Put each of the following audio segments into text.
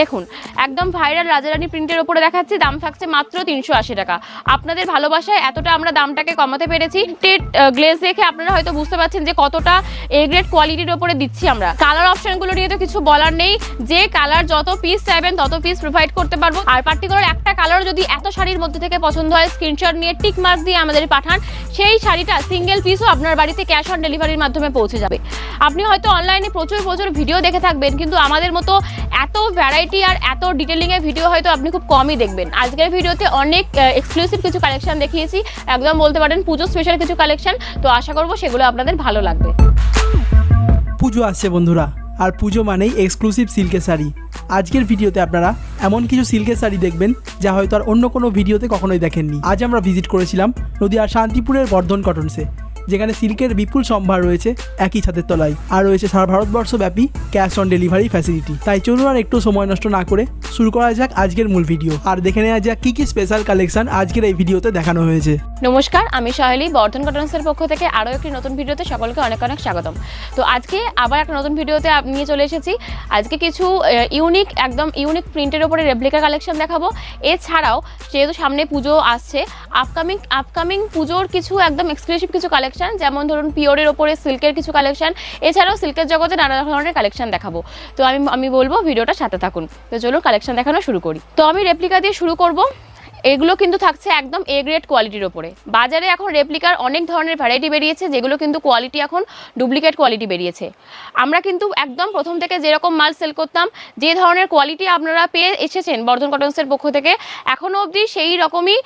দেখুন, একদম ভাইরাল রাজারানি প্রিন্টের ওপরে দেখাচ্ছি, দাম থাকছে মাত্র তিনশো আশি টাকা। আপনাদের ভালোবাসায় এতটা আমরা দামটাকে কমাতে পেরেছি, টেট গ্লেজ দেখে আপনারা হয়তো বুঝতে পারছেন যে কতটা এ গ্রেড কোয়ালিটির ওপরে দিচ্ছি আমরা। কালার অপশনগুলো নিয়ে তো কিছু বলার নেই, যে কালার যত পিস চাইবেন, তত পিস প্রোভাইড করতে পারব। আর পার্টিকুলার একটা কালার যদি এত শাড়ির মধ্যে থেকে পছন্দ হয় স্ক্রিনশট নিয়ে টিক মার্ক দিয়ে আমাদের পাঠান, সেই শাড়িটা সিঙ্গেল পিসও আপনার বাড়িতে ক্যাশ অন ডেলিভারির মাধ্যমে পৌঁছে যাবে। আপনি হয়তো অনলাইনে প্রচুর প্রচুর ভিডিও দেখে থাকবেন, কিন্তু আমাদের মতো এত ভ্যারাইটি আর এত ডিটেলিং এর ভিডিও হয়তো আপনি খুব কমই দেখবেন। আজকের ভিডিওতে অনেক এক্সক্লুসিভ কিছু কালেকশন দেখিয়েছি। একদম বলতে পারেন পুজো স্পেশাল কিছু কালেকশন তো আশা করব সেগুলো আপনাদের ভালো লাগবে। পুজো আসছে বন্ধুরা। আর পুজো মানেই এক্সক্লুসিভ সিল্কের শাড়ি। আজকের ভিডিওতে আপনারা এমন কিছু সিল্কের শাড়ি দেখবেন, যা হয়তো আর অন্য কোনো ভিডিওতে কখনোই দেখেননি। আজ আমরা ভিজিট করেছিলাম নদীয়ার শান্তিপুরের বর্ধন কটনসে যেখানে সিল্কের বিপুল সম্ভার রয়েছে একই ছাদের তলায়। আর রয়েছে সারা ভারতবর্ষব্যাপী ক্যাশ অন ডেলিভারি ফ্যাসিলিটি তাই চলুন আর একটু সময় নষ্ট না করে শুরু করা যাক আজকের মূল ভিডিও আর দেখে নেওয়া যাক কী কী স্পেশাল কালেকশন আজকের এই ভিডিওতে দেখানো হয়েছে। নমস্কার, আমি সাহেলি বর্ধন কটনসের পক্ষ থেকে আরও একটি নতুন ভিডিওতে সকলকে অনেক অনেক স্বাগতম। তো আজকে আবার একটা নতুন ভিডিওতে নিয়ে চলে এসেছি। আজকে কিছু ইউনিক একদম ইউনিক প্রিন্টের ওপরে রেপ্লিকা কালেকশন দেখাবো। এছাড়াও, যেহেতু সামনে পুজো আসছে আপকামিং আপকামিং পুজোর কিছু একদম এক্সক্লুসিভ কিছু কালেকশন যেমন ধরুন পিওরের ওপরে সিল্কের কিছু কালেকশন এছাড়াও সিল্কের জগতে নানা ধরনের কালেকশন দেখাবো। তো আমি আমি বলব ভিডিওটা সাথে থাকুন। তো চলুন কালেকশন দেখানো শুরু করি। তো আমি রেপ্লিকা দিয়ে শুরু করব। এগুলো কিন্তু থাকছে একদম এ গ্রেড কোয়ালিটির ওপরে। বাজারে এখন রেপ্লিকার অনেক ধরনের ভ্যারাইটি বেরিয়েছে, যেগুলো কিন্তু কোয়ালিটি এখন ডুপ্লিকেট কোয়ালিটি বেরিয়েছে। আমরা কিন্তু একদম প্রথম থেকে যেরকম মাল সেল করতাম, যে ধরনের কোয়ালিটি আপনারা পেয়ে এসেছেন বর্ধন কটনসের পক্ষ থেকে এখনও অবধি সেই রকমই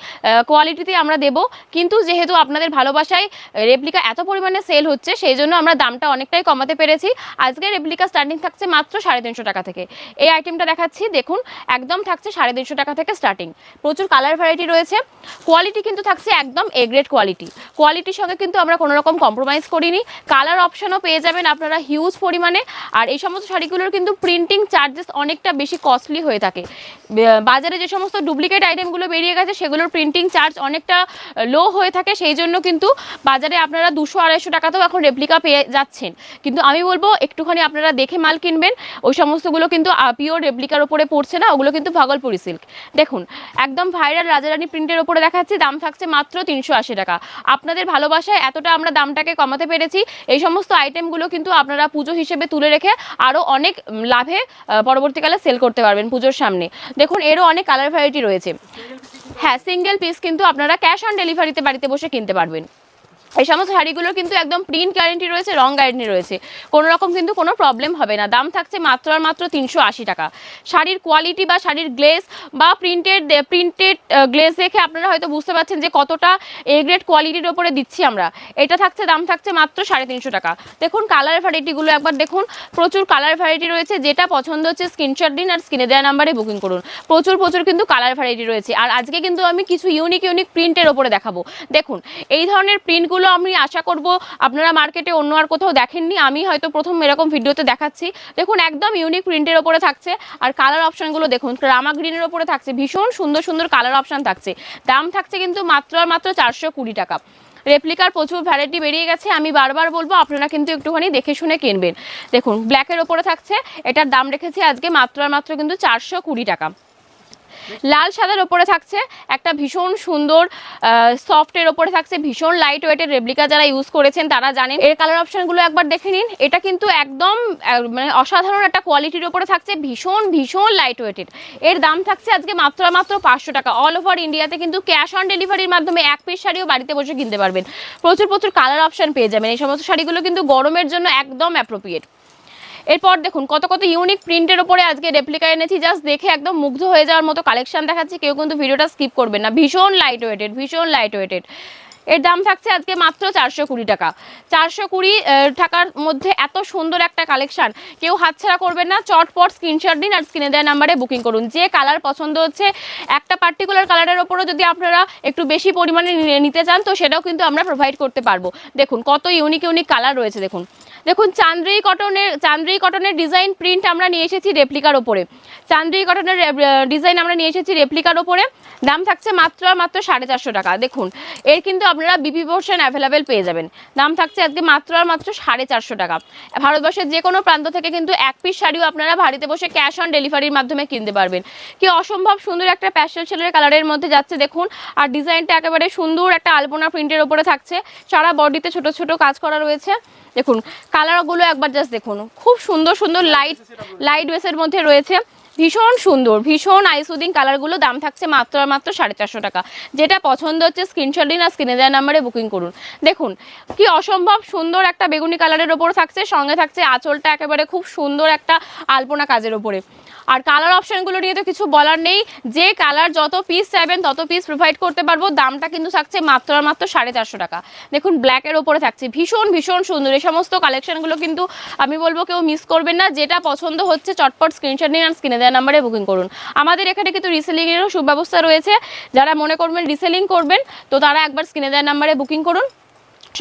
কোয়ালিটিতে আমরা দেব। কিন্তু যেহেতু আপনাদের ভালোবাসায় রেপ্লিকা এত পরিমাণে সেল হচ্ছে, সেই জন্য আমরা দামটা অনেকটাই কমাতে পেরেছি। আজকে রেপ্লিকা স্টার্টিং থাকছে মাত্র সাড়ে তিনশো টাকা থেকে। এই আইটেমটা দেখাচ্ছি, দেখুন, একদম থাকছে সাড়ে তিনশো টাকা থেকে স্টার্টিং প্রচুর কালার ভ্যারাইটি রয়েছে। কোয়ালিটি কিন্তু থাকছে একদম এ গ্রেড কোয়ালিটি কোয়ালিটির সঙ্গে কিন্তু আমরা কোনো রকম কম্প্রোমাইজ করিনি। কালার অপশনও পেয়ে যাবেন আপনারা হিউজ পরিমাণে। আর এই সমস্ত শাড়িগুলোর কিন্তু প্রিন্টিং চার্জেস অনেকটা বেশি কস্টলি হয়ে থাকে। বাজারে যে সমস্ত ডুপ্লিকেট আইটেমগুলো বেরিয়ে গেছে, সেগুলোর প্রিন্টিং চার্জ অনেকটা লো হয়ে থাকে। সেই জন্য কিন্তু বাজারে আপনারা দুশো আড়াইশো টাকাতেও এখন রেপ্লিকা পেয়ে যাচ্ছেন। কিন্তু আমি বলব, একটুখানি আপনারা দেখে মাল কিনবেন। ওই সমস্তগুলো কিন্তু পিওর রেপ্লিকার ওপরে পড়ছে না। ওগুলো কিন্তু ভাগলপুরি সিল্ক দেখুন, একদম ভাইরাল রাজারানী প্রিন্টের ওপরে দেখাচ্ছি, দাম থাকছে মাত্র তিনশো আশি টাকা। আপনাদের ভালোবাসায় এতটা আমরা দামটাকে কমাতে পেরেছি। এই সমস্ত আইটেমগুলো কিন্তু আপনারা পুজো হিসেবে তুলে রেখে আরও অনেক লাভে পরবর্তীকালে সেল করতে পারবেন পুজোর সামনে। দেখুন, এরও অনেক কালার ভ্যারাইটি রয়েছে। হ্যাঁ সিঙ্গেল পিস কিন্তু আপনারা ক্যাশ অন ডেলিভারিতে বাড়িতে বসে কিনতে পারবেন। এই সমস্ত শাড়িগুলোর কিন্তু একদম প্রিন্ট গ্যারেন্টি রয়েছে রং গ্যারেন্টি রয়েছে। কোনো রকম কিন্তু কোনো প্রবলেম হবে না। দাম থাকছে মাত্র আর মাত্র তিনশো আশি টাকা। শাড়ির কোয়ালিটি বা শাড়ির গ্লেজ বা প্রিন্টেড প্রিন্টেড গ্লেজ দেখে আপনারা হয়তো বুঝতে পারছেন যে কতটা এ গ্রেড কোয়ালিটির ওপরে দিচ্ছি আমরা। এটা থাকছে, দাম থাকছে মাত্র সাড়ে তিনশো টাকা। দেখুন কালার ভ্যারাইটিগুলো একবার দেখুন। প্রচুর কালার ভ্যারাইটি রয়েছে। যেটা পছন্দ হচ্ছে স্ক্রিনশট দিন আর স্ক্রিনে দেওয়া নাম্বারে বুকিং করুন। প্রচুর প্রচুর কিন্তু কালার ভ্যারাইটি রয়েছে। আর আজকে কিন্তু আমি কিছু ইউনিক ইউনিক প্রিন্টের ওপরে দেখাবো। দেখুন, এই ধরনের প্রিন্টগুলো আমি আশা করব আপনারা মার্কেটে অন্য আর কোথাও দেখেননি। আমি হয়তো প্রথম এরকম ভিডিওতে দেখাচ্ছি। দেখুন, একদম ইউনিক প্রিন্টের ওপরে থাকছে। আর কালার অপশানগুলো দেখুন, রামা গ্রিনের ওপরে থাকছে। ভীষণ সুন্দর সুন্দর কালার অপশান থাকছে। দাম থাকছে কিন্তু মাত্র আর মাত্র চারশো কুড়ি টাকা। রেপ্লিকার প্রচুর ভ্যারাইটি বেরিয়ে গেছে। আমি বারবার বলব, আপনারা কিন্তু একটুখানি দেখে শুনে কিনবেন। দেখুন ব্ল্যাকের ওপরে থাকছে। এটার দাম রেখেছি আজকে মাত্র আর মাত্র কিন্তু চারশো কুড়ি টাকা। লাল সাদার ওপরে থাকছে একটা ভীষণ সুন্দর সফটের ওপরে থাকছে ভীষণ লাইট ওয়েটের রেপ্লিকা যারা ইউজ করেছেন তারা জানেন। এর কালার অপশনগুলো একবার দেখে নিন। এটা কিন্তু একদম মানে অসাধারণ একটা কোয়ালিটির ওপরে থাকছে ভীষণ ভীষণ লাইট ওয়েটেড এর দাম থাকছে আজকে মাত্র মাত্র পাঁচশো টাকা। অল ওভার ইন্ডিয়াতে কিন্তু ক্যাশ অন ডেলিভারির মাধ্যমে এক পিস শাড়িও বাড়িতে বসে কিনতে পারবেন। প্রচুর প্রচুর কালার অপশন পেয়ে যাবেন। এই সমস্ত শাড়িগুলো কিন্তু গরমের জন্য একদম অ্যাপ্রোপ্রিয়েট এরপর দেখুন, কত কত ইউনিক প্রিন্টের ওপরে আজকে রেপ্লিকা এনেছি জাস্ট দেখে একদম মুগ্ধ হয়ে যাওয়ার মতো কালেকশন দেখাচ্ছি, কেউ কিন্তু ভিডিওটা স্কিপ করবেন না। ভীষণ লাইট ওয়েটেড ভীষণ লাইট ওয়েটেড এর দাম থাকছে আজকে মাত্র চারশো কুড়ি টাকা। চারশো কুড়ি টাকার মধ্যে এত সুন্দর একটা কালেকশন কেউ হাতছাড়া করবেন না, চটপট স্ক্রিনশট দিন আর স্ক্রিনে দেওয়া নাম্বারে বুকিং করুন। যে কালার পছন্দ হচ্ছে, একটা পার্টিকুলার কালারের ওপরও যদি আপনারা একটু বেশি পরিমাণে নিতে চান, তো সেটাও কিন্তু আমরা প্রোভাইড করতে পারব। দেখুন, কত ইউনিক ইউনিক কালার রয়েছে, দেখুন। দেখুন চান্দ্রি কটনের চান্দ্রি কটনের ডিজাইন প্রিন্ট আমরা নিয়ে এসেছি রেপ্লিকার ওপরে চান্দ্রি কটনের ডিজাইন আমরা নিয়ে এসেছি রেপ্লিকার ওপরে দাম থাকছে মাত্র মাত্র সাড়ে চারশো টাকা। দেখুন, এর কিন্তু আপনারা বিপি পোর্শন অ্যাভেলেবেল পেয়ে যাবেন। দাম থাকছে আজকে মাত্র আর মাত্র সাড়ে চারশো টাকা। ভারতবর্ষের যে কোনো প্রান্ত থেকে কিন্তু এক পিস শাড়িও আপনারা বাড়িতে বসে ক্যাশ অন ডেলিভারির মাধ্যমে কিনতে পারবেন। কি অসম্ভব সুন্দর একটা প্যাস্টেল শেলের কালারের মধ্যে যাচ্ছে, দেখুন। আর ডিজাইনটা একেবারে সুন্দর একটা আলপনা প্রিন্টের ওপরে থাকছে। সারা বডিতে ছোট ছোট কাজ করা রয়েছে। দেখুন কালারগুলো একবার জাস্ট দেখুন। খুব সুন্দর সুন্দর লাইট লাইট ওয়েসের মধ্যে রয়েছে। ভীষণ সুন্দর, ভীষণ আইসুদিং কালারগুলো দাম থাকছে মাত্র মাত্র সাড়ে চারশো টাকা। যেটা পছন্দ হচ্ছে স্ক্রিনশট দিন আর স্ক্রিনে দেওয়া নাম্বারে বুকিং করুন। দেখুন, কি অসম্ভব সুন্দর একটা বেগুনি কালারের ওপর থাকছে, সঙ্গে থাকছে আঁচলটা একেবারে খুব সুন্দর একটা আলপনা কাজের ওপরে। আর কালার অপশনগুলো নিয়ে তো কিছু বলার নেই। যে কালার যত পিস চাইবেন, তত পিস প্রোভাইড করতে পারব। দামটা কিন্তু থাকছে মাত্র মাত্র সাড়ে চারশো টাকা। দেখুন ব্ল্যাকের ওপরে থাকছে। ভীষণ ভীষণ সুন্দর। এই সমস্ত কালেকশনগুলো কিন্তু আমি বলব কেউ মিস করবেন না। যেটা পছন্দ হচ্ছে, চটপট স্ক্রিনশট নিন আর স্ক্রিনে দেওয়া নাম্বারে বুকিং করুন। আমাদের এখানে কিন্তু রিসেলিংয়েরও সুব্যবস্থা রয়েছে। যারা মনে করবেন রিসেলিং করবেন, তো তারা একবার স্ক্রিনে দেওয়া নাম্বারে বুকিং করুন।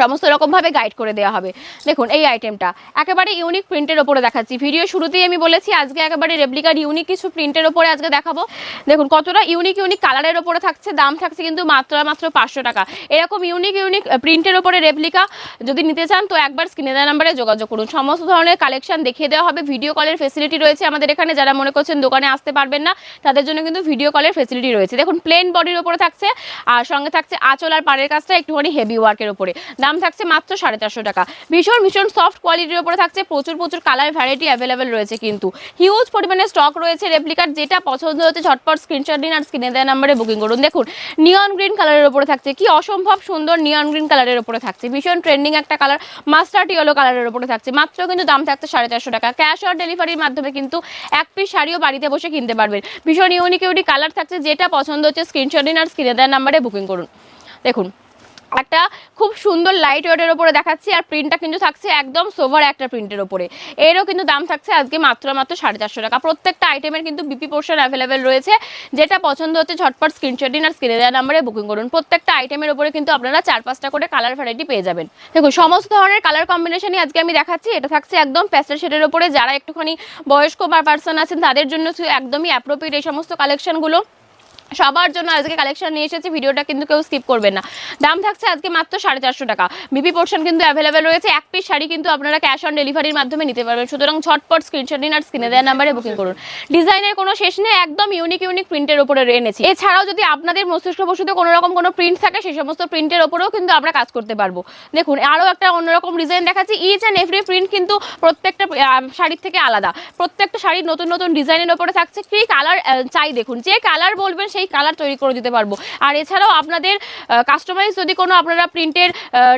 সমস্ত রকমভাবে গাইড করে দেওয়া হবে। দেখুন, এই আইটেমটা একেবারে ইউনিক প্রিন্টের ওপরে দেখাচ্ছি। ভিডিও শুরুতেই আমি বলেছি, আজকে একেবারে রেপ্লিকার ইউনিক কিছু প্রিন্টের ওপরে আজকে দেখাবো। দেখুন, কতটা ইউনিক ইউনিক কালারের ওপরে থাকছে, দাম থাকছে কিন্তু মাত্র মাত্র পাঁচশো টাকা। এরকম ইউনিক ইউনিক প্রিন্টের ওপরে রেপ্লিকা যদি নিতে চান, তো একবার স্ক্রিনে দেওয়া নাম্বারে যোগাযোগ করুন। সমস্ত ধরনের কালেকশন দেখিয়ে দেওয়া হবে। ভিডিও কলের ফেসিলিটি রয়েছে আমাদের এখানে। যারা মনে করছেন দোকানে আসতে পারবেন না, তাদের জন্য কিন্তু ভিডিও কলের ফেসিলিটি রয়েছে। দেখুন প্লেন বডির ওপরে থাকছে, আর সঙ্গে থাকছে আঁচল আর পাড়ের কাজটা একটুখানি হেভি ওয়ার্কের ওপরে। দাম থাকছে মাত্র সাড়ে চারশো টাকা। ভীষণ ভীষণ সফট কোয়ালিটির ওপরে থাকছে, প্রচুর প্রচুর কালার ভ্যারাইটি অ্যাভেলেবেল রয়েছে কিন্তু। হিউজ পরিমাণে স্টক রয়েছে রেপ্লিকার যেটা পছন্দ হচ্ছে ঝটপট স্ক্রিনশট দিন আর স্ক্রিনে দেওয়া নাম্বারে বুকিং করুন। দেখুন নিয়ন গ্রিন কালারের ওপরে থাকছে। কি অসম্ভব সুন্দর নিয়ন গ্রিন কালারের ওপরে থাকছে। ভীষণ ট্রেন্ডিং একটা কালার মাস্টার্ড ইয়েলো কালারের ওপরে থাকছে। মাত্র কিন্তু দাম থাকছে সাড়ে চারশো টাকা। ক্যাশ অন ডেলিভারির মাধ্যমে কিন্তু এক পিস শাড়িও বাড়িতে বসে কিনতে পারবেন। ভীষণ ইউনিক ইউনিক কালার থাকছে, যেটা পছন্দ হচ্ছে স্ক্রিনশট দিন আর স্ক্রিনে দেওয়ার নাম্বারে বুকিং করুন। দেখুন একটা খুব সুন্দর লাইট ওয়েটের ওপরে দেখাচ্ছি, আর প্রিন্টটা কিন্তু থাকছে একদম সোভার একটা প্রিন্টের ওপরে এরও কিন্তু দাম থাকছে আজকে মাত্র মাত্র সাড়ে চারশো টাকা। প্রত্যেকটা আইটেমের কিন্তু বিপি পোর্শন অ্যাভেলেবেল রয়েছে। যেটা পছন্দ হচ্ছে ঝটপট স্ক্রিনশট দিন আর স্ক্রিনে দেওয়া নাম্বারে বুকিং করুন। প্রত্যেকটা আইটেমের উপরে কিন্তু আপনারা চার পাঁচটা করে কালার ভ্যারাইটি পেয়ে যাবেন। দেখুন, সমস্ত ধরনের কালার কম্বিনেশনই আজকে আমি দেখাচ্ছি। এটা থাকছে একদম প্যাস্টেল শেডের ওপরে যারা একটুখানি বয়স্ক বা পার্সন আছেন, তাদের জন্য একদমই অ্যাপ্রোপ্রিয়েট এই সমস্ত কালেকশনগুলো সবার জন্য আজকে কালেকশন নিয়ে এসেছি, ভিডিওটা কিন্তু কেউ স্কিপ করবেন না। দাম থাকছে আজকে মাত্র সাড়ে চারশো টাকা। বিপি পোর্শন কিন্তু অ্যাভেলেবেল রয়েছে, এক পিস শাড়ি কিন্তু আপনারা ক্যাশ অন ডেলিভারির মাধ্যমে নিতে পারবেন। সুতরাং ঝটপট স্ক্রিনশট নিন আর স্ক্রিনে দেওয়া নাম্বারে বুকিং করুন। ডিজাইনের কোনো শেষ নেই, একদম ইউনিক ইউনিক প্রিন্টের উপরে এনেছি। এছাড়াও যদি আপনাদের মস্তিষ্ক বসুতে কোনো রকম কোনো প্রিন্ট থাকে সেই সমস্ত প্রিন্টের ওপরেও কিন্তু আমরা কাজ করতে পারব। দেখুন, আরও একটা অন্যরকম ডিজাইন দেখাচ্ছি। ইচ অ্যান্ড এভরি প্রিন্ট কিন্তু প্রত্যেকটা শাড়ির থেকে আলাদা। প্রত্যেকটা শাড়ির নতুন নতুন ডিজাইনের ওপরে থাকছে। কি কালার চাই দেখুন। যে কালার বলবেন সেই কালার তৈরি করে দিতে পারব। আর এছাড়াও আপনাদের কাস্টমাইজ যদি কোনো আপনারা প্রিন্টের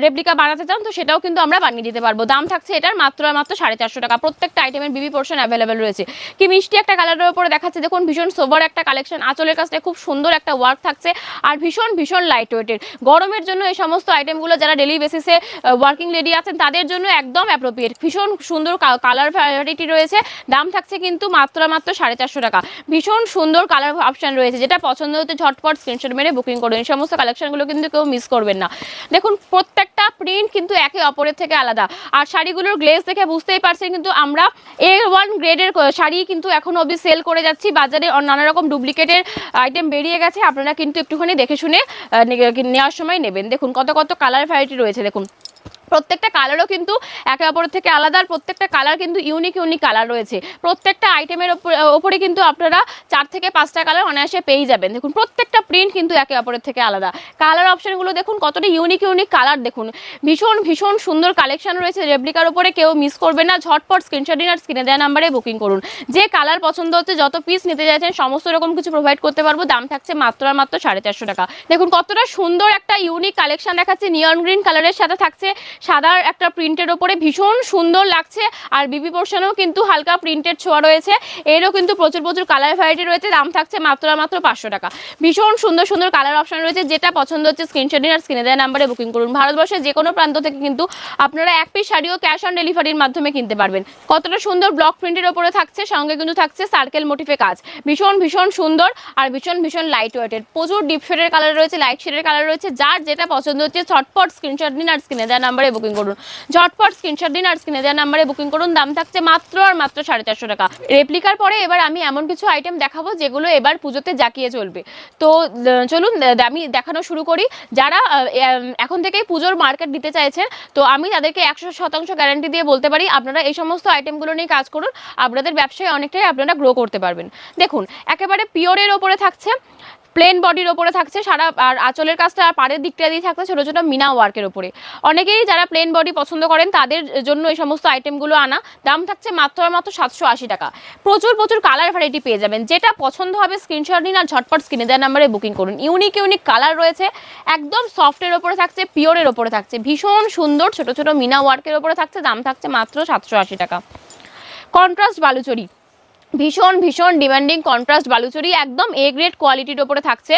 রেপ্লিকা বানাতে চান, তো সেটাও কিন্তু আমরা বানিয়ে দিতে পারব। দাম থাকছে এটার মাত্র মাত্র সাড়ে চারশো টাকা। প্রত্যেকটা আইটেমের বিবি পোর্শন অ্যাভেলেবেল রয়েছে। কি মিষ্টি একটা কালারের উপরে দেখাচ্ছে, দেখুন ভীষণ সোবার একটা কালেকশন আঁচলের কাছটা খুব সুন্দর একটা ওয়ার্ক থাকছে আর ভীষণ ভীষণ লাইট ওয়েটের গরমের জন্য এই সমস্ত আইটেমগুলো যারা ডেলি বেসিসে ওয়ার্কিং লেডি আছেন, তাদের জন্য একদম অ্যাপ্রোপ্রিয়েট ভীষণ সুন্দর কালার ভ্যারাইটি রয়েছে। দাম থাকছে কিন্তু মাত্র মাত্র সাড়ে চারশো টাকা। ভীষণ সুন্দর কালার অপশন রয়েছে, যেটা পছন্দ হতে ঝটপট স্ক্রিনশট মেরে বুকিং করুন এই সমস্ত কালেকশনগুলো কিন্তু কেউ মিস করবেন না। দেখুন, প্রত্যেকটা প্রিন্ট কিন্তু একে অপরের থেকে আলাদা। আর শাড়িগুলোর গ্লেজ দেখে বুঝতেই পারছেন কিন্তু আমরা এ ওয়ান গ্রেডের শাড়ি কিন্তু এখন অবধি সেল করে যাচ্ছি। বাজারে নানা রকম ডুপ্লিকেটের আইটেম বেরিয়ে গেছে। আপনারা কিন্তু একটুখানি দেখে শুনে নেওয়ার সময় নেবেন। দেখুন, কত কত কালার ভ্যারাইটি রয়েছে। দেখুন প্রত্যেকটা কালারও কিন্তু একে অপরের থেকে আলাদা, আর প্রত্যেকটা কালার কিন্তু ইউনিক ইউনিক কালার রয়েছে। প্রত্যেকটা আইটেমের ওপরে কিন্তু আপনারা চার থেকে পাঁচটা কালার অনায়াসে পেয়ে যাবেন। দেখুন, প্রত্যেকটা প্রিন্ট কিন্তু একে অপরের থেকে আলাদা। কালার অপশনগুলো দেখুন, কতটা ইউনিক ইউনিক কালার দেখুন। ভীষণ ভীষণ সুন্দর কালেকশন রয়েছে রেপ্লিকার ওপরে কেউ মিস করবে না। ঝটপট স্ক্রিনশট আর স্ক্রিনে দেওয়া নাম্বারে বুকিং করুন। যে কালার পছন্দ হচ্ছে, যত পিস নিতে চাইছেন, সমস্ত রকম কিছু প্রোভাইড করতে পারব। দাম থাকছে মাত্র আর মাত্র সাড়ে চারশো টাকা। দেখুন, কতটা সুন্দর একটা ইউনিক কালেকশন দেখাচ্ছে। নিয়ন গ্রিন কালারের সাথে থাকছে সাদার একটা প্রিন্টের ওপরে ভীষণ সুন্দর লাগছে। আর বিবি পোর্শনেও কিন্তু হালকা প্রিন্টের ছোঁয়া রয়েছে। এরও কিন্তু প্রচুর প্রচুর কালার ভ্যারাইটি রয়েছে। দাম থাকছে মাত্র মাত্র পাঁচশো টাকা। ভীষণ সুন্দর সুন্দর কালার অপশন রয়েছে। যেটা পছন্দ হচ্ছে স্ক্রিনশট নিন আর স্ক্রিনে দেওয়া নাম্বারে বুকিং করুন। ভারতবর্ষের যে কোনো প্রান্ত থেকে কিন্তু আপনারা এক পিস শাড়িও ক্যাশ অন ডেলিভারির মাধ্যমে কিনতে পারবেন। কতটা সুন্দর ব্লক প্রিন্টের ওপরে থাকছে, সঙ্গে কিন্তু থাকছে সার্কেল মোটিফে কাজ। ভীষণ ভীষণ সুন্দর আর ভীষণ ভীষণ লাইট ওয়েটেড প্রচুর ডিপ শেডের কালার রয়েছে লাইট শেডের কালার রয়েছে। যার যেটা পছন্দ হচ্ছে ছটপট স্ক্রিনশট নিন আর স্ক্রিনে দেওয়া নাম্বারে বুকিং করুন। ঝটপট স্ক্রিনশট দিন আর স্ক্রিনে দেওয়া নাম্বারে বুকিং করুন। দাম থাকছে মাত্র আর মাত্র সাড়ে চারশো টাকা। রেপ্লিকার পরে এবার আমি এমন কিছু আইটেম দেখাবো যেগুলো এবার পুজোতে জাকিয়ে চলবে। তো চলুন আমি দেখানো শুরু করি। যারা এখন থেকেই পুজোর মার্কেট দিতে চাইছেন, তো আমি তাদেরকে একশো শতাংশ গ্যারান্টি দিয়ে বলতে পারি, আপনারা এই সমস্ত আইটেমগুলো নিয়ে কাজ করুন। আপনাদের ব্যবসায় অনেকটাই আপনারা গ্রো করতে পারবেন। দেখুন, একেবারে পিওরের ওপরে থাকছে। প্লেন বডির ওপরে থাকছে, সারা আর আঁচলের কাজটা আর পাড়ের দিকটা দিয়ে থাকছে ছোটো ছোটো মিনা ওয়ার্কের ওপরে। অনেকেই যারা প্লেন বডি পছন্দ করেন, তাদের জন্য এই সমস্ত আইটেমগুলো আনা। দাম থাকছে মাত্র মাত্র সাতশো আশি টাকা। প্রচুর প্রচুর কালার ভ্যারাইটি পেয়ে যাবেন। যেটা পছন্দ হবে স্ক্রিনশট নিন আর ঝটপট স্ক্রিনে দেওয়ার নাম্বারে বুকিং করুন। ইউনিক ইউনিক কালার রয়েছে। একদম সফটের ওপরে থাকছে পিওরের ওপরে থাকছে। ভীষণ সুন্দর, ছোট ছোট মিনা ওয়ার্কের ওপরে থাকছে। দাম থাকছে মাত্র সাতশো আশি টাকা। কন্ট্রাস্ট বালুচরি। ভীষণ ভীষণ ডিমান্ডিং কন্ট্রাস্ট বালুচরি, একদম এ গ্রেড কোয়ালিটির ওপরে থাকছে।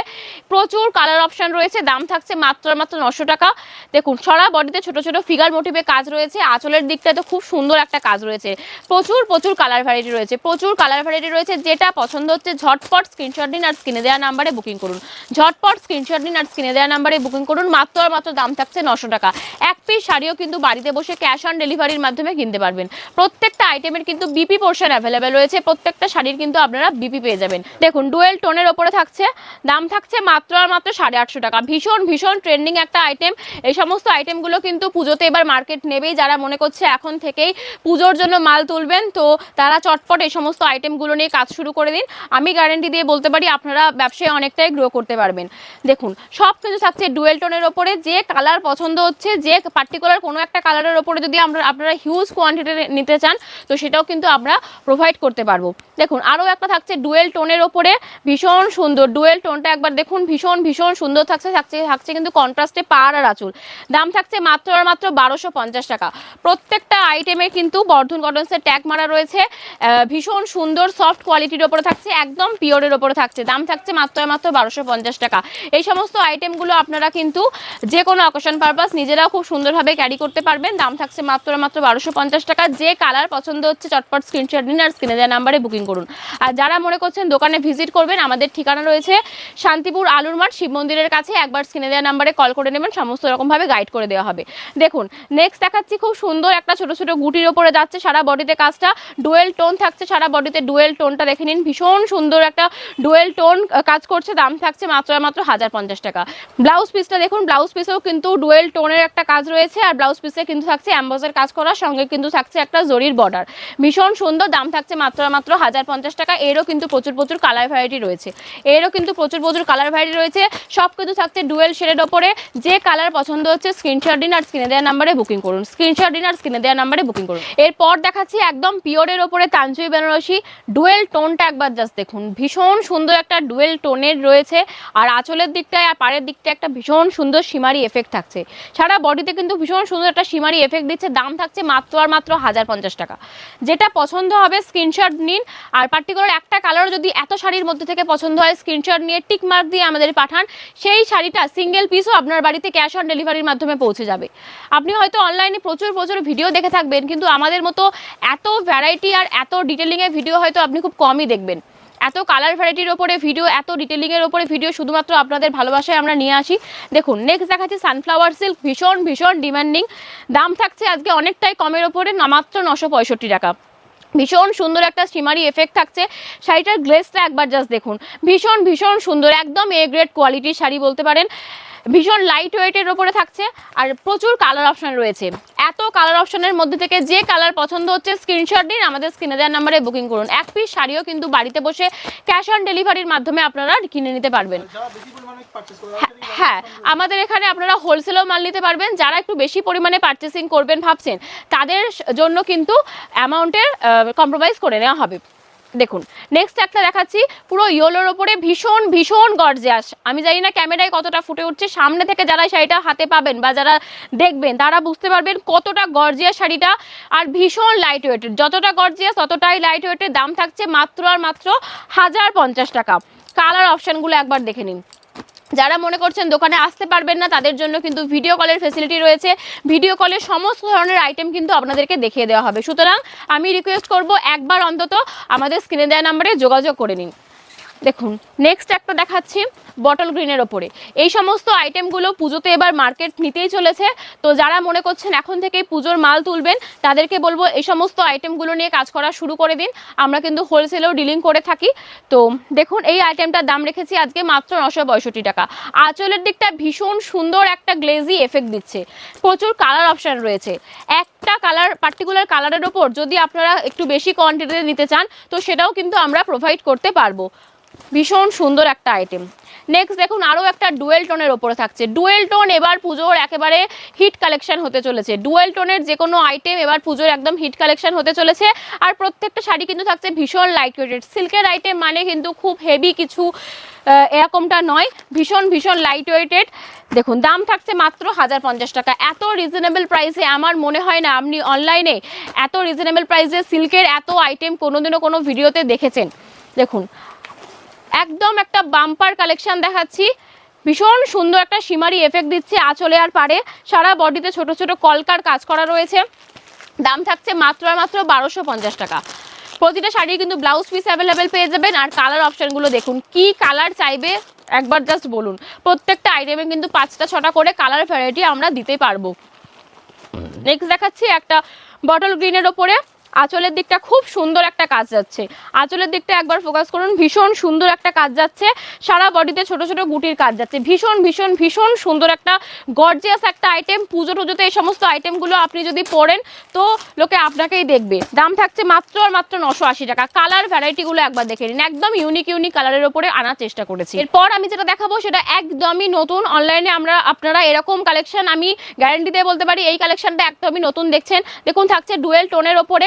প্রচুর কালার অপশন রয়েছে, দাম থাকছে মাত্র মাত্র নশো টাকা। দেখুন সারা বডিতে ছোট ছোট ফিগার মোটিভে কাজ রয়েছে, আঁচলের দিকটা তো খুব সুন্দর একটা কাজ রয়েছে। প্রচুর প্রচুর কালার ভ্যারাইটি রয়েছে, প্রচুর কালার ভ্যারাইটি রয়েছে, যেটা পছন্দ হচ্ছে ঝটপট স্ক্রিনশট দিন আর স্ক্রিনে দেওয়া নাম্বারে বুকিং করুন। ঝটপট স্ক্রিনশট দিন আর স্ক্রিনে দেওয়া নাম্বারে বুকিং করুন, মাত্র আর মাত্র দাম থাকছে নশো টাকা। এক পিস শাড়িও কিন্তু বাড়িতে বসে ক্যাশ অন ডেলিভারির মাধ্যমে কিনতে পারবেন। প্রত্যেকটা আইটেমের কিন্তু বিপি পোর্শন অ্যাভেলেবেল রয়েছে প্রত্যেকটা শাড়ির কিন্তু আপনারা বিপি পেয়ে যাবেন। দেখুন ডুয়েল টোনের ওপরে থাকছে, দাম থাকছে মাত্র আর মাত্র সাড়ে আটশো টাকা। ভীষণ ভীষণ ট্রেন্ডিং একটা আইটেম এই সমস্ত আইটেমগুলো কিন্তু পুজোতে এবার মার্কেট নেবেই। যারা মনে করছে এখন থেকেই পুজোর জন্য মাল তুলবেন, তো তারা চটপট এই সমস্ত আইটেমগুলো নিয়ে কাজ শুরু করে দিন। আমি গ্যারেন্টি দিয়ে বলতে পারি, আপনারা ব্যবসায় অনেকটাই গ্রো করতে পারবেন। দেখুন, সব কিছু থাকছে ডুয়েল টোনের ওপরে। যে কালার পছন্দ হচ্ছে, যে পার্টিকুলার কোনো একটা কালারের ওপরে যদি আমরা, আপনারা হিউজ কোয়ান্টিটি নিতে চান, তো সেটাও কিন্তু আমরা প্রোভাইড করতে পারব। দেখুন, আরও একটা থাকছে ডুয়েল টোনের ওপরে, ভীষণ সুন্দর। ডুয়েল টোনটা একবার দেখুন, ভীষণ ভীষণ সুন্দর থাকছে থাকছে থাকছে কিন্তু কন্ট্রাস্টে পাড় আর আঁচল। দাম থাকছে মাত্র আর মাত্র বারোশো পঞ্চাশ টাকা। প্রত্যেকটা আইটেমে কিন্তু বর্ধন কটনসের ট্যাগ মারা রয়েছে। ভীষণ সুন্দর সফট কোয়ালিটির ওপরে থাকছে, একদম পিওরের ওপরে থাকছে। দাম থাকছে মাত্র আর মাত্র বারোশো পঞ্চাশ টাকা। এই সমস্ত আইটেমগুলো আপনারা কিন্তু যে কোনো অকেশন পারপাস নিজেরাও খুব সুন্দরভাবে ক্যারি করতে পারবেন। দাম থাকছে মাত্র মাত্র বারোশো পঞ্চাশ টাকা। যে কালার পছন্দ হচ্ছে, চটপট স্ক্রিনশট নিন আর স্ক্রিনে দেওয়া নাম্বারে বুকিং করুন। আর যারা মনে করছেন দোকানে ভিজিট করবেন, আমাদের ঠিকানা রয়েছে শান্তিপুর আলুর মাঠ, শিব মন্দিরের কাছে। একবার স্ক্রিনে দেওয়া নাম্বারে কল করে নেবেন, সমস্ত রকমভাবে গাইড করে দেওয়া হবে। দেখুন নেক্সট দেখাচ্ছি খুব সুন্দর একটা ছোট ছোট গুটির ওপরে যাচ্ছে সারা বডিতে কাজটা। ডুয়েল টোন থাকছে সারা বডিতে ডুয়েল টোনটা দেখে নিন। ভীষণ সুন্দর একটা ডুয়েল টোন কাজ করছে। দাম থাকছে মাত্র মাত্র হাজার পঞ্চাশ টাকা। ব্লাউজ পিসটা দেখুন ব্লাউজ পিসেও কিন্তু ডুয়েল টোনের একটা কাজ রয়েছে। আর ব্লাউজ পিসে কিন্তু থাকছে অ্যাম্বসের কাজ করার সঙ্গে কিন্তু থাকছে একটা জরির বর্ডার ভীষণ সুন্দর, দাম থাকছে মাত্র আর মাত্র হাজার পঞ্চাশ টাকা। এরও কিন্তু প্রচুর প্রচুর কালার ভ্যারাইটি রয়েছে। এরও কিন্তু প্রচুর প্রচুর কালার ভ্যারাইটি রয়েছে। সব কিন্তু থাকছে ডুয়েল শেডের ওপরে। যে কালার পছন্দ হচ্ছে স্ক্রিনশট দিন আর স্ক্রিনে দেওয়া নাম্বারে বুকিং করুন। স্ক্রিনশট দিন আর স্ক্রিনে দেওয়া নাম্বারে বুকিং করুন। এরপর দেখাচ্ছি একদম পিওরের ওপরে তাঞ্চুই বেনারসি। ডুয়েল টোনটা একবার জাস্ট দেখুন। ভীষণ সুন্দর একটা ডুয়েল টোনের রয়েছে। আর আঁচলের দিকটায় আর পাড়ের দিকটা একটা ভীষণ সুন্দর সীমারি এফেক্ট থাকছে। সারা বডিতে কিন্তু ভীষণ সুন্দর একটা সীমারি এফেক্ট দিচ্ছে। দাম থাকছে মাত্র আর মাত্র হাজার পঞ্চাশ টাকা। যেটা পছন্দ হবে স্ক্রিনশট নিন আর পার্টিকুলার একটা কালার যদি এত শাড়ির মধ্যে থেকে পছন্দ হয় স্ক্রিনশট নিয়ে টিক মার্ক দিয়ে আমাদের পাঠান। সেই শাড়িটা সিঙ্গেল পিসও আপনার বাড়িতে ক্যাশ অন ডেলিভারির মাধ্যমে পৌঁছে যাবে। আপনি হয়তো অনলাইনে প্রচুর প্রচুর ভিডিও দেখে থাকবেন, কিন্তু আমাদের মতো এত ভ্যারাইটি আর এত ডিটেলিংয়ের ভিডিও হয়তো আপনি খুব কমই দেখবেন। এত কালার ভ্যারাইটির ওপরে ভিডিও এত ডিটেলিংয়ের ওপরে ভিডিও শুধুমাত্র আপনাদের ভালোবাসায় আমরা নিয়ে আসি। দেখুন নেক্সট দেখাচ্ছি সানফ্লাওয়ার সিল্ক ভীষণ ভীষণ ডিমান্ডিং দাম থাকছে আজকে অনেকটাই কমের ওপরে মাত্র নশো টাকা। ভীষণ সুন্দর একটা স্টিমারি এফেক্ট থাকছে। শাড়িটার গ্লেসটা একবার জাস্ট দেখুন। ভীষণ ভীষণ সুন্দর, একদম এ গ্রেড কোয়ালিটির শাড়ি বলতে পারেন। ভীষণ লাইট ওয়েটের ওপরে থাকছে আর প্রচুর কালার অপশন রয়েছে। এত কালার অপশনের মধ্যে থেকে যে কালার পছন্দ হচ্ছে স্ক্রিনশট দিন, আমাদের স্ক্রিনে দেওয়ার নাম্বারে বুকিং করুন। এক পিস শাড়িও কিন্তু বাড়িতে বসে ক্যাশ অন ডেলিভারির মাধ্যমে আপনারা কিনে নিতে পারবেন। হ্যাঁ আমাদের এখানে আপনারা হোলসেলও মাল নিতে পারবেন। যারা একটু বেশি পরিমাণে পারচেসিং করবেন ভাবছেন, তাদের জন্য কিন্তু অ্যামাউন্টের কম্প্রোমাইজ করে নেওয়া হবে। দেখুন নেক্সট একটা দেখাচ্ছি পুরো ইয়োলোর ওপরে ভীষণ ভীষণ গর্জিয়াস আমি জানি না ক্যামেরায় কতটা ফুটে উঠছে, সামনে থেকে যারা শাড়িটা হাতে পাবেন বা যারা দেখবেন, তারা বুঝতে পারবেন কতটা গর্জিয়া শাড়িটা আর ভীষণ লাইট ওয়েটের যতটা গর্জিয়াস ততটাই লাইট ওয়েটের দাম থাকছে মাত্র আর মাত্র হাজার পঞ্চাশ টাকা। কালার অপশানগুলো একবার দেখে নিন। যারা মনে করছেন দোকানে আসতে পারবেন না, তাদের জন্য কিন্তু ভিডিও কলের ফেসিলিটি রয়েছে। ভিডিও কলের সমস্ত ধরনের আইটেম কিন্তু আপনাদেরকে দেখিয়ে দেওয়া হবে। সুতরাং আমি রিকোয়েস্ট করব একবার অন্তত আমাদের স্ক্রিনে দেওয়া নাম্বারে যোগাযোগ করে নিন। দেখুন নেক্সট একটা দেখাচ্ছি বটল গ্রিনের ওপরে। এই সমস্ত আইটেমগুলো পুজোতে এবার মার্কেট নিতেই চলেছে। তো যারা মনে করছেন এখন থেকেই পুজোর মাল তুলবেন, তাদেরকে বলব এই সমস্ত আইটেমগুলো নিয়ে কাজ করা শুরু করে দিন। আমরা কিন্তু হোলসেলেও ডিলিং করে থাকি। তো দেখুন, এই আইটেমটার দাম রেখেছি আজকে মাত্র নশো পঁয়ষট্টি টাকা। আঁচলের দিকটা ভীষণ সুন্দর একটা গ্লেজি এফেক্ট দিচ্ছে। প্রচুর কালার অপশান রয়েছে। একটা কালার পার্টিকুলার কালারের ওপর যদি আপনারা একটু বেশি কোয়ান্টিটিতে নিতে চান, তো সেটাও কিন্তু আমরা প্রোভাইড করতে পারব। ভীষণ সুন্দর একটা আইটেম নেক্সট দেখুন আরও একটা ডুয়েল টোনের ওপরে থাকছে। ডুয়েল টোন এবার পুজোর একেবারে হিট কালেকশন হতে চলেছে। ডুয়েল টোনের যে কোনো আইটেম এবার পুজোর একদম হিট কালেকশন হতে চলেছে। আর প্রত্যেকটা শাড়ি কিন্তু থাকছে ভীষণ লাইট ওয়েটেড সিল্কের আইটেম মানে কিন্তু খুব হেভি কিছু এরকমটা নয়। ভীষণ ভীষণ লাইট ওয়েটেড দেখুন, দাম থাকছে মাত্র হাজার পঞ্চাশ টাকা। এত রিজনেবল প্রাইসে আমার মনে হয় না আপনি অনলাইনে এত রিজনেবল প্রাইসে সিল্কের এত আইটেম কোনোদিনও কোনো ভিডিওতে দেখেছেন। দেখুন একদম একটা বাম্পার কালেকশন দেখাচ্ছি। ভীষণ সুন্দর একটা সীমারি এফেক্ট দিচ্ছে আঁচলে আর পারে। সারা বডিতে ছোট ছোট কলকার কাজ করা রয়েছে। দাম থাকছে মাত্র আর মাত্র বারোশো পঞ্চাশ টাকা। প্রতিটা শাড়ি কিন্তু ব্লাউজ পিস অ্যাভেলেবেল পেয়ে যাবেন। আর কালার অপশানগুলো দেখুন, কি কালার চাইবে? একবার জাস্ট বলুন। প্রত্যেকটা আইটেমে কিন্তু পাঁচটা, ছটা করে কালার ভ্যারাইটি আমরা দিতে পারব। নেক্সট দেখাচ্ছি একটা বটল গ্রিনের ওপরে। আঁচলের দিকটা খুব সুন্দর একটা কাজ যাচ্ছে। আঁচলের দিকটা একবার ফোকাস করুন, ভীষণ সুন্দর একটা কাজ যাচ্ছে। সারা বডিতে ছোট ছোট গুটির কাজ যাচ্ছে। ভীষণ ভীষণ ভীষণ সুন্দর একটা গর্জিয়াস একটা আইটেম পুজো টুজোতে এই সমস্ত আইটেমগুলো আপনি যদি পরেন তো লোকে আপনাকেই দেখবে। দাম থাকছে মাত্র আর মাত্র নশো আশি টাকা। কালার ভ্যারাইটিগুলো একবার দেখে নিন। একদম ইউনিক ইউনিক কালারের ওপরে আনার চেষ্টা করেছি। এরপর আমি যেটা দেখাবো, সেটা একদমই নতুন। অনলাইনে আমরা আপনারা এরকম কালেকশন আমি গ্যারান্টি দিয়ে বলতে পারি, এই কালেকশনটা একদমই নতুন দেখছেন। দেখুন, থাকছে ডুয়েল টোনের ওপরে।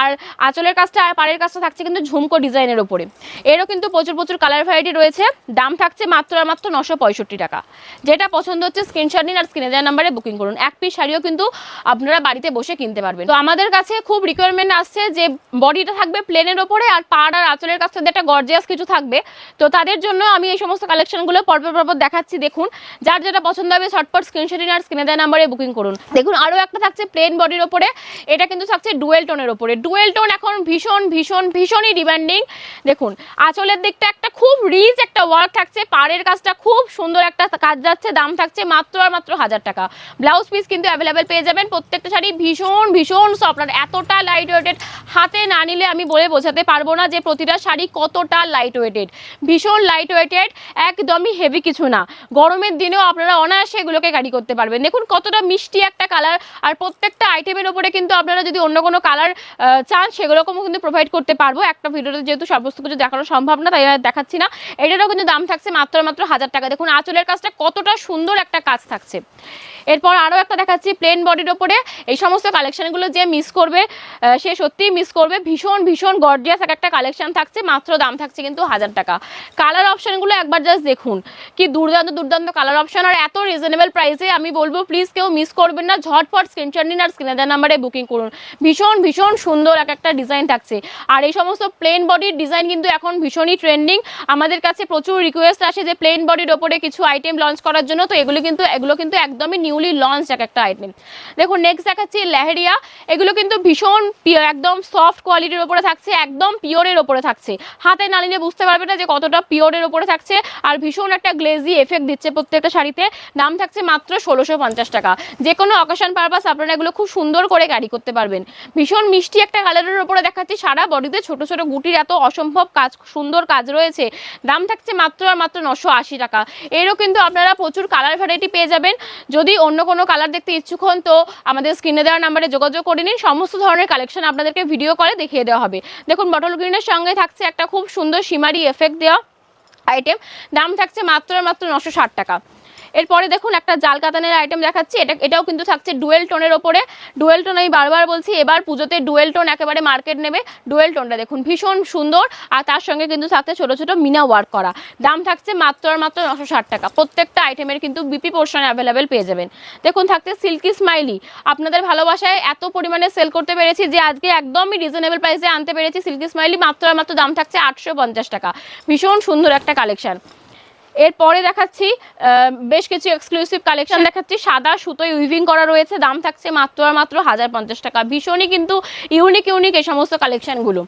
আর আঁচলের কাজটা আর পাড়ের কাজটা থাকছে কিন্তু ঝুমকো ডিজাইনের ওপরে এরও কিন্তু প্রচুর প্রচুর কালার ভ্যারাইটি রয়েছে। দাম থাকছে মাত্র আর মাত্র নশো পঁয়ষট্টি টাকা। যেটা পছন্দ হচ্ছে স্ক্রিনশট নিন আর স্ক্রিনে দেওয়ার নাম্বারে বুকিং করুন। এক পিস শাড়িও কিন্তু আপনারা বাড়িতে বসে কিনতে পারবেন। তো আমাদের কাছে খুব রিকোয়ারমেন্ট আসছে যে বডিটা থাকবে প্লেনের ওপরে আর পাড় আর আঁচলের কাছ থেকে একটা গর্জিয়াস কিছু থাকবে। তো তাদের জন্য আমি এই সমস্ত কালেকশনগুলো পরপর পরপর দেখাচ্ছি, দেখুন। যার যেটা পছন্দ হবে ঝটপট স্ক্রিনশট নিন আর স্ক্রিনে দেওয়ার নাম্বারে বুকিং করুন। দেখুন, আরও একটা থাকছে প্লেন বডির ওপরে এটা কিন্তু থাকছে ডুয়েল টোনের ওপরে ডুয়েল টোন এখন ভীষণ ভীষণ, ভীষণই ডিমান্ডিং দেখুন, আঁচলের দিকটা একটা খুব রিচ একটা ওয়ার্ক থাকছে, পাড়ের কাজটা খুব সুন্দর একটা কাজ যাচ্ছে, দাম থাকছে মাত্র আর মাত্র হাজার টাকা। ব্লাউজ পিস কিন্তু অ্যাভেলেবেল পেয়ে যাবেন, প্রত্যেকটা শাড়ি ভীষণ ভীষণ সফট আর এতটা লাইট ওয়েটেড হাতে না নিলে আমি বলে বোঝাতে পারব না যে প্রতিটা শাড়ি কতটা লাইট ওয়েটেড ভীষণ লাইট ওয়েটেড একদমই হেভি কিছু না। গরমের দিনেও আপনারা অনায়াসে এগুলোকে ক্যারি করতে পারবেন। দেখুন কতটা মিষ্টি একটা কালার আর প্রত্যেকটা আইটেমের ওপরে কিন্তু আপনারা যদি অন্য কোনো কালার চান সেগুলোকেও কিন্তু প্রোভাইড করতে পারব। একটা ভিডিওতে যেহেতু সমস্ত কিছু দেখানো সম্ভব না, তাই দেখাচ্ছি না। এটারও কিন্তু দাম থাকছে মাত্র মাত্র হাজার টাকা। দেখুন, আঁচলের কাজটা কতটা সুন্দর একটা কাজ থাকছে। এরপর আরও একটা দেখাচ্ছি প্লেন বডির ওপরে। এই সমস্ত কালেকশানগুলো যে মিস করবে সে সত্যিই মিস করবে। ভীষণ ভীষণ গর্জিয়াস এক একটা কালেকশন থাকছে, মাত্র দাম থাকছে কিন্তু হাজার টাকা। কালার অপশনগুলো একবার জাস্ট দেখুন। কি দুর্দান্ত দুর্দান্ত কালার অপশন আর এত রিজনেবল প্রাইসে আমি বলব প্লিজ কেউ মিস করবেন না। ঝটপট স্ক্রিনশট নিন আর স্ক্রিনে দেওয়ার নাম্বারে বুকিং করুন। ভীষণ ভীষণ সুন্দর এক একটা ডিজাইন থাকছে। আর এই সমস্ত প্লেন বডির ডিজাইন কিন্তু এখন ভীষণই ট্রেন্ডিং আমাদের কাছে প্রচুর রিকোয়েস্ট আসে যে প্লেন বডির ওপরে কিছু আইটেম লঞ্চ করার জন্য, তো এগুলো কিন্তু এগুলো কিন্তু একদমই নিউলি লঞ্চ এক একটা আইটেম দেখুন নেক্সট দেখাচ্ছি লেহেরিয়া। এগুলো কিন্তু ভীষণ একদম সফট কোয়ালিটির ওপরে থাকছে, একদম পিওরের ওপরে থাকছে। হাতে না নিলে বুঝতে পারবে না যে কতটা পিওরের ওপরে থাকছে, আর ভীষণ একটা গ্লেজি এফেক্ট দিচ্ছে প্রত্যেকটা শাড়িতে। দাম থাকছে মাত্র ষোলোশো টাকা। যে কোনো অকেশন পারপাস আপনারা এগুলো খুব সুন্দর করে ক্যারি করতে পারবেন। ভীষণ মিষ্টি একটা কালারের ওপরে দেখাচ্ছি। সারা বডিতে ছোট ছোট গুটির এত অসম্ভব কাজ, সুন্দর কাজ রয়েছে। দাম থাকছে মাত্র আর মাত্র নশো আশি টাকা। এরও কিন্তু আপনারা প্রচুর কালার ভ্যারাইটি পেয়ে যাবেন। যদি অন্য কোনো কালার দেখতে ইচ্ছুক হন তো আমাদের স্ক্রিনে দেওয়ার নাম্বারে যোগাযোগ করে নিন। সমস্ত ধরনের কালেকশন আপনাদেরকে ভিডিও করে দেখিয়ে দেওয়া হবে। দেখুন বটল গ্রিনের সঙ্গে থাকছে একটা খুব সুন্দর সীমারি এফেক্ট দেওয়া আইটেম দাম থাকছে মাত্র আর মাত্র নশো ষাট টাকা। এরপরে দেখুন একটা জাল কাতানের আইটেম দেখাচ্ছি। এটা, এটাও কিন্তু থাকছে ডুয়েল টোনের ওপরে। ডুয়েল টোন আমি বারবার বলছি, এবার পুজোতে ডুয়েল টোন একেবারে মার্কেট নেবে। ডুয়েল টোনটা দেখুন, ভীষণ সুন্দর। আর তার সঙ্গে কিন্তু থাকছে ছোট ছোট মিনা ওয়ার্ক করা। দাম থাকছে মাত্র আর মাত্র নশো ষাট টাকা। প্রত্যেকটা আইটেমের কিন্তু বিপি পোর্শন অ্যাভেলেবেল পেয়ে যাবেন। দেখুন, থাকছে সিল্কি স্মাইলি আপনাদের ভালোবাসায় এত পরিমাণে সেল করতে পেরেছি যে আজকে একদমই রিজনেবল প্রাইসে আনতে পেরেছি সিল্কি স্মাইলি মাত্র আর মাত্র দাম থাকছে আটশো পঞ্চাশ টাকা। ভীষণ সুন্দর একটা কালেকশন এরপরে দেখাচ্ছি বেশ কিছু এক্সক্লুসিভ কালেকশন দেখাচ্ছি। সাদা সুতোয় উইভিং করা রয়েছে, দাম থাকছে মাত্র আর মাত্র হাজার পঞ্চাশ টাকা। ভীষণই কিন্তু ইউনিক ইউনিক এই সমস্ত কালেকশনগুলো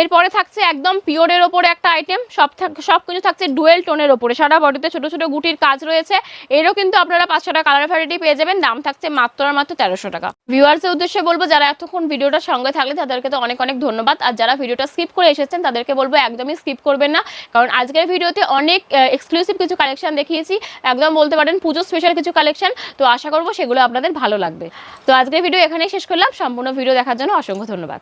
এরপরে থাকছে একদম পিওরের ওপরে একটা আইটেম সব সব কিছু থাকছে ডুয়েল টোনের ওপরে। সারা বডিতে ছোট ছোট গুটির কাজ রয়েছে, এরও কিন্তু আপনারা পাঁচশো টাকা কালার ভ্যারাইটি পেয়ে যাবেন, দাম থাকছে মাত্র আর মাত্র তেরোশো টাকা। ভিউয়ার্সের উদ্দেশ্যে বলব, যারা এতক্ষণ ভিডিওটার সঙ্গে থাকলে, তাদেরকে তো অনেক অনেক ধন্যবাদ। আর যারা ভিডিওটা স্কিপ করে এসেছেন, তাদেরকে বলব, একদমই স্কিপ করবেন না। কারণ আজকের ভিডিওতে অনেক এক্সক্লুসিভ কিছু কালেকশন দেখিয়েছি। একদম বলতে পারেন, পুজো স্পেশাল কিছু কালেকশন তো আশা করব, সেগুলো আপনাদের ভালো লাগবে। তো আজকের ভিডিও এখানেই শেষ করলাম। সম্পূর্ণ ভিডিও দেখার জন্য অসংখ্য ধন্যবাদ।